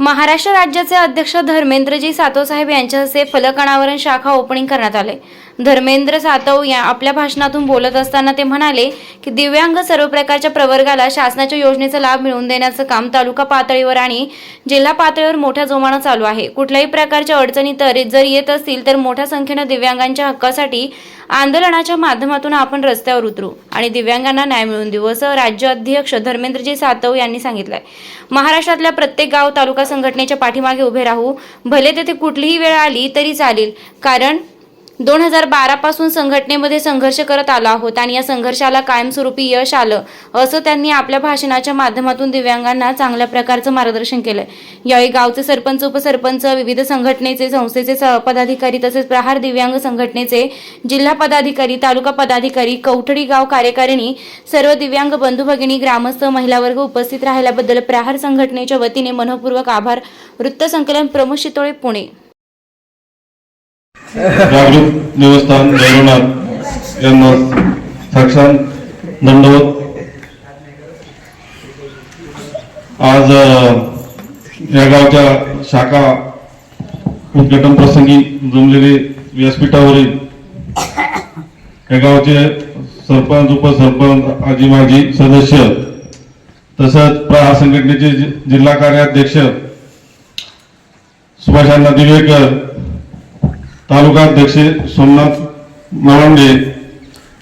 महाराष्ट्र राज्याचे अध्यक्ष धर्मेंद्रजी सातोसाहेब यांच्या हस्ते फलक अनावरण शाखा ओपनिंग करण्यात आले. धर्मेंद्र सातव या आपल्या भाषणातून बोलत असताना ते म्हणाले की दिव्यांग सर्व प्रकारच्या प्रवर्गाला शासनाच्या योजनेचा लाभ मिळवून देण्याचं काम तालुका पातळीवर आणि जिल्हा पातळीवर मोठ्या जोमानं चालू आहे. कुठल्याही प्रकारच्या अडचणी तर जर येत असतील तर मोठ्या संख्येनं दिव्यांगांच्या हक्कासाठी आंदोलनाच्या माध्यमातून आपण रस्त्यावर उतरू आणि दिव्यांगांना न्याय मिळवून देऊ असं राज्य अध्यक्ष धर्मेंद्रजी सातव यांनी सांगितलंय. महाराष्ट्रातल्या प्रत्येक गाव तालुका संघटनेच्या पाठीमागे उभे राहू भले तेथे कुठलीही वेळ आली तरी चालेल कारण दोन हजार बारा पासून संघटनेमध्ये संघर्ष करत आलो आहोत आणि या संघर्षाला कायमस्वरूपी यश आलं असं त्यांनी आपल्या भाषणाच्या माध्यमातून दिव्यांगांना चांगल्या प्रकारचं मार्गदर्शन केलंय. यावेळी गावचे सरपंच उपसरपंच विविध संघटनेचे संस्थेचे पदाधिकारी तसेच प्रहार दिव्यांग संघटनेचे जिल्हा पदाधिकारी तालुका पदाधिकारी कवठडी गाव कार्यकारिणी सर्व दिव्यांग बंधू भगिनी ग्रामस्थ महिला वर्ग उपस्थित राहिल्याबद्दल प्रहार संघटनेच्या वतीने मनपूर्वक आभार. वृत्तसंकलन प्रमुख शितोळे पुणे. जागृत देवस्थान भैरवनाथ यांना साक्षात दंडवत आज या गावच्या शाखा उद्घाटन प्रसंगी जमलेले व्यासपीठावरील या गावचे सरपंच उपसरपंच आजी माजी सदस्य तसंच प्रहार संघटनेचे जिल्हा कार्याध्यक्ष सुभाषांना दिवेकर तालुका अध्यक्ष सोमनाथ नवंडे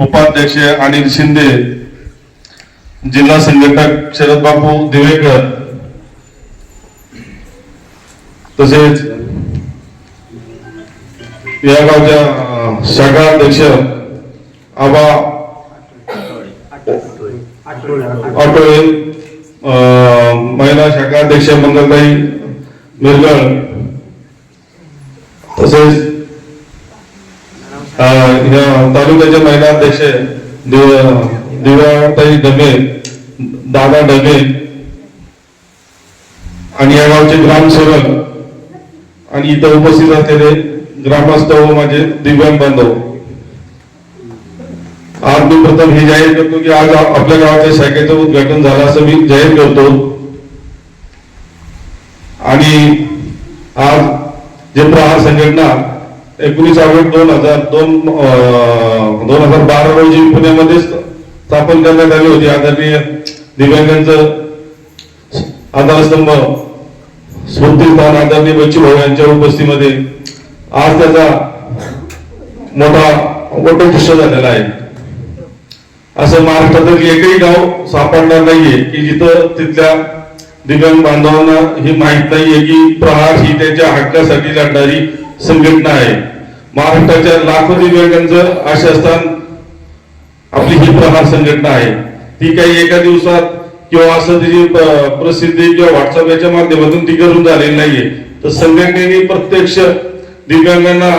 उपाध्यक्ष अनिल शिंदे जिल्हा संघटक शरद बापू दिवेकर तसेच या गावच्या शाखा अध्यक्ष आबा आठवळे महिला शाखा अध्यक्ष मंगलताई मिरगळ तसेच तालुक्याचे महिला अध्यक्ष दिव- डबे दादा डबे आणि या गावचे ग्रामसेवक आणि इथं उपस्थित असलेले ग्रामस्थ व माझे दिव्यांग बांधव. आज मी प्रथम हे जाहीर करतो की आज आपल्या गावाच्या शाखेचं उद्घाटन झालं असं मी जाहीर करतो. आणि आज जे प्रहार संघटना एकोणीस ऑगस्ट दोन हजार दोन दोन हजार बारा रोजी पुण्यामध्ये स्थापन करण्यात आली होती. आदरणीय दिव्यांगांचं आधारस्तंभ स्मृतीस्थान आदरणीय बच्चूभाऊ यांच्या उपस्थितीमध्ये आज त्याचा मोठा वटवृक्ष झालेला आहे. असं महाराष्ट्रातील एकही गाव सापडणार नाहीये की जिथं तिथल्या दिव्यांग बांधवांना हे माहीत नाहीये की प्रहार ही त्यांच्या हक्कासाठी लढणारी संघटना आहे. महाराष्ट्राच्या लाखो दिव्यांगांचं आशास्थान आपली ही प्रहार संघटना आहे. ती काही एका दिवसात किंवा असं तिची प्रसिद्धी किंवा व्हॉट्सअप याच्या माध्यमातून ती करून झालेली नाहीये. तर संघटनेने प्रत्यक्ष दिव्यांगांना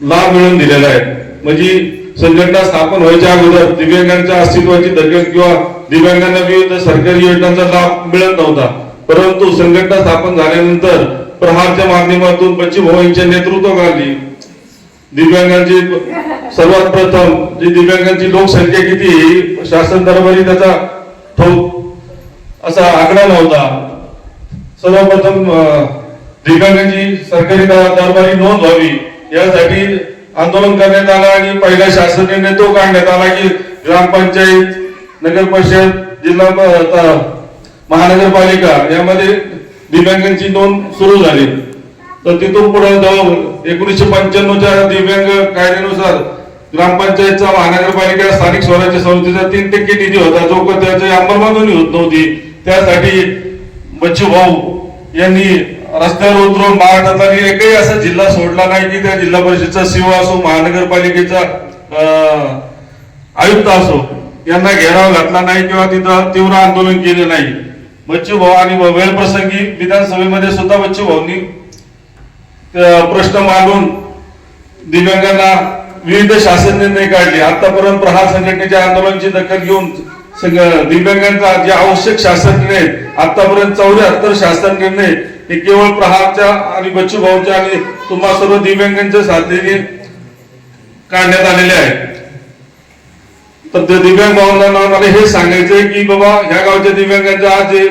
लाभ मिळवून दिलेला आहे. म्हणजे संघटना स्थापन व्हायच्या अगोदर दिव्यांगांच्या अस्तित्वाची दखल किंवा दिव्यांगांना विविध सरकारी योजनांचा लाभ मिळत नव्हता. परंतु संघटना स्थापन झाल्यानंतर प्रहारच्या माध्यमातून बच्ची भाऊ यांच्या नेतृत्वाखाली दिव्यांगांची सर्वात प्रथम जी दिव्यांगांची लोकसंख्या किती ही शासन दरबारी त्याचा ठोक असा आकडा नव्हता. सर्वप्रथम दिव्यांगांची सरकारी दरबारी नोंद व्हावी. यासाठी आंदोलन करण्यात आलं आणि पहिला शासन निर्णय तो काढण्यात आला की ग्रामपंचायत नगर परिषद जिल्हा महानगरपालिका यामध्ये दिव्यांगांची नोंद सुरू झाली. तर तिथून पुढे जाऊन एकोणीसशे पंच्याण्णवच्या दिव्यांग कायद्यानुसार ग्रामपंचायतचा महानगरपालिका स्थानिक स्वराज्य संस्थेचा तीन टक्के निधी होता. जो त्याची अंमलबजावणी होत नव्हती. त्यासाठी बच्चू भाऊ यांनी रस्त्यावर उतरून महाराष्ट्रातला एकही असा जिल्हा सोडला नाही की त्या जिल्हा परिषदचा सीओ असो महानगरपालिकेचा आयुक्त असो यांना घेराव घातला नाही किंवा तिथं तीव्र आंदोलन केले नाही. बच्चू भाऊ आणि वेळ प्रसंगी विधानसभेमध्ये सुद्धा बच्चू भाऊंनी प्रश्न मांडून दिव्यांगांना विविध शासन निर्णय काढले. आतापर्यंत प्रहार संघटनेच्या आंदोलनाची दखल घेऊन दिव्यांगांचा जे आवश्यक शासन निर्णय आतापर्यंत चौऱ्याहत्तर शासन निर्णय हे केवळ प्रहारच्या आणि बच्चू भाऊच्या आणि तुम्हा सर्व दिव्यांगांच्या साथीने काढण्यात आलेले आहे तर ते दिव्यांग भावनांना मला हे सांगायचंय की बाबा ह्या गावच्या दिव्यांगांच्या आज जे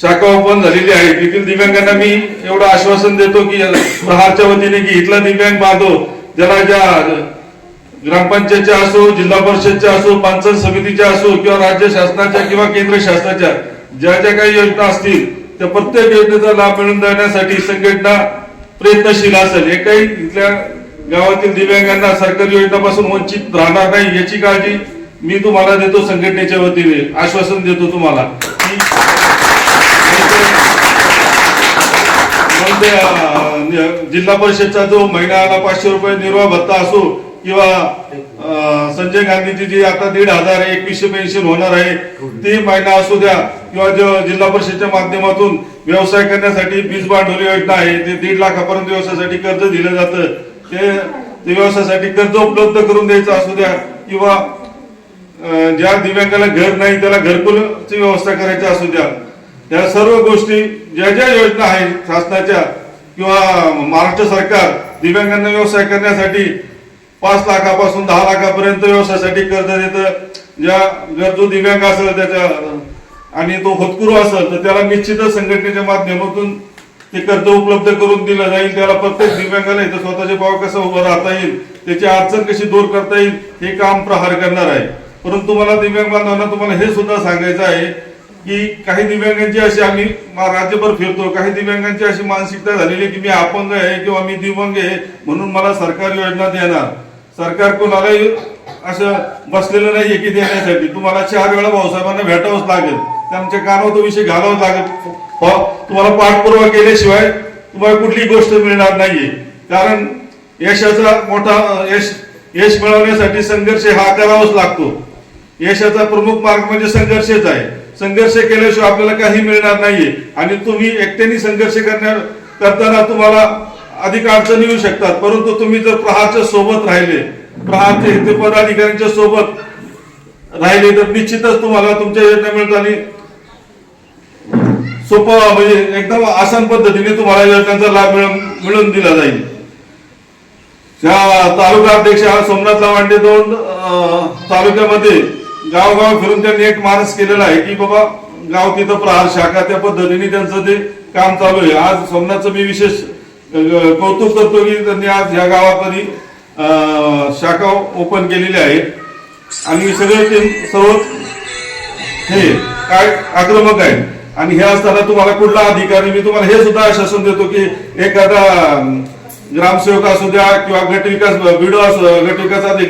शाखा ओपन झालेली आहे तेथील दिव्यांगांना मी एवढं आश्वासन देतो की प्रहारच्या वतीने की इथला दिव्यांग बांधव ज्याला ज्या ग्रामपंचायतच्या असो जिल्हा परिषदच्या असो पंचायत समितीच्या असो किंवा राज्य शासनाच्या किंवा केंद्र शासनाच्या ज्या ज्या काही योजना असतील त्या प्रत्येक योजनेचा लाभ मिळवून देण्यासाठी संघटना प्रयत्नशील असेल. एकही इथल्या गावातील दिव्यांगांना सरकारी योजनापासून वंचित राहणार नाही याची काळजी मी तुम्हाला देतो संघटनेच्या वतीने. आश्वासन देतो तुम्हाला. म्हणजे, जिल्हा परिषदचा जो महिन्याला पाचशे रुपये निर्वाह भत्ता असो किंवा संजय गांधीची जी आता दीड हजार एकवीसशे पेन्शन होणार आहे ती महिना असू द्या किंवा जिल्हा परिषदच्या माध्यमातून व्यवसाय करण्यासाठी वीज भांडवली योजना आहे ते दीड लाखापर्यंत व्यवसायासाठी कर्ज दिलं जातं. ते ते व्यवसायासाठी कर्ज उपलब्ध करून द्यायचं असू द्या किंवा ज्या दिव्यांगाला घर नाही त्याला घरकुलची व्यवस्था करायची असू द्या. या सर्व गोष्टी ज्या ज्या योजना आहेत शासनाच्या किंवा महाराष्ट्र सरकार दिव्यांगांना व्यवसाय करण्यासाठी पाच लाखापासून दहा लाखापर्यंत व्यवसायासाठी कर्ज देतं. ज्या जर जो दिव्यांग असेल त्याच्या आणि तो होतकुरू असेल तर त्याला निश्चितच संघटनेच्या माध्यमातून ते कर्ज उपलब्ध करून दिलं जाईल त्याला प्रत्येक दिव्यांगाला इथं स्वतःचे पाव कसं उभं राहता येईल त्याची अडचण कशी दूर करता येईल हे काम प्रहार करणार आहे. परंतु मला दिव्यांग बांधवांना तुम्हाला हे सुद्धा सांगायचं आहे की काही दिव्यांगांची अशी आम्ही राज्यभर फिरतो काही दिव्यांगांची अशी मानसिकता झालेली आहे की मी अपंग आहे किंवा मी दिव्यांग आहे म्हणून मला सरकारी योजना देणार. सरकार कोणालाही असं बसलेलं नाहीये की देण्यासाठी. तुम्हाला चार वेळा भाऊसाहेबांना भेटावंच लागेल. त्यांच्या कानावर तो विषय घालावाच लागेल. हो, तुम्हाला पाठपुरावा केल्याशिवाय तुम्हाला कुठलीही गोष्ट मिळणार नाहीये. कारण यशाचा मोठा यश यश मिळवण्यासाठी संघर्ष हा करावाच लागतो. यशाचा प्रमुख मार्ग म्हणजे संघर्षच आहे. संघर्ष केल्याशिवाय आपल्याला काही मिळणार नाहीये. आणि तुम्ही एकट्याने संघर्ष करण्या करताना तुम्हाला अधिक अडचणी येऊ शकतात. परंतु तुम्ही जर प्रहारच्या सोबत राहिले प्रहारचे पदाधिकाऱ्यांच्या सोबत राहिले तर निश्चितच तुम्हाला तुमच्या योजना आणि सोपं म्हणजे एकदम आसान पद्धतीने तुम्हाला योजनांचा लाभ मिळवून दिला जाईल. त्या तालुका अध्यक्ष सोमनाथ लावांडे दोन तालुक्यामध्ये गावगाव फिरून त्यांनी एक मानस केलेला आहे की बाबा गाव तिथं प्रहार शाखा त्या पद्धतीने त्यांचं ते काम चालू आहे. आज सोमनाथचं मी विशेष कौतुक करतो की त्यांनी आज ह्या गावामध्ये शाखा ओपन केलेली आहे. आणि सगळे ते सर्व हे काय आक्रमक आहे आणि हे असताना तुम्हाला कुठला अधिकारी मी तुम्हाला हे सुद्धा आश्वासन देतो की एखादा ग्रामसेवक असू द्या किंवा गट विकास बिडो असू गट विकास अधिकारी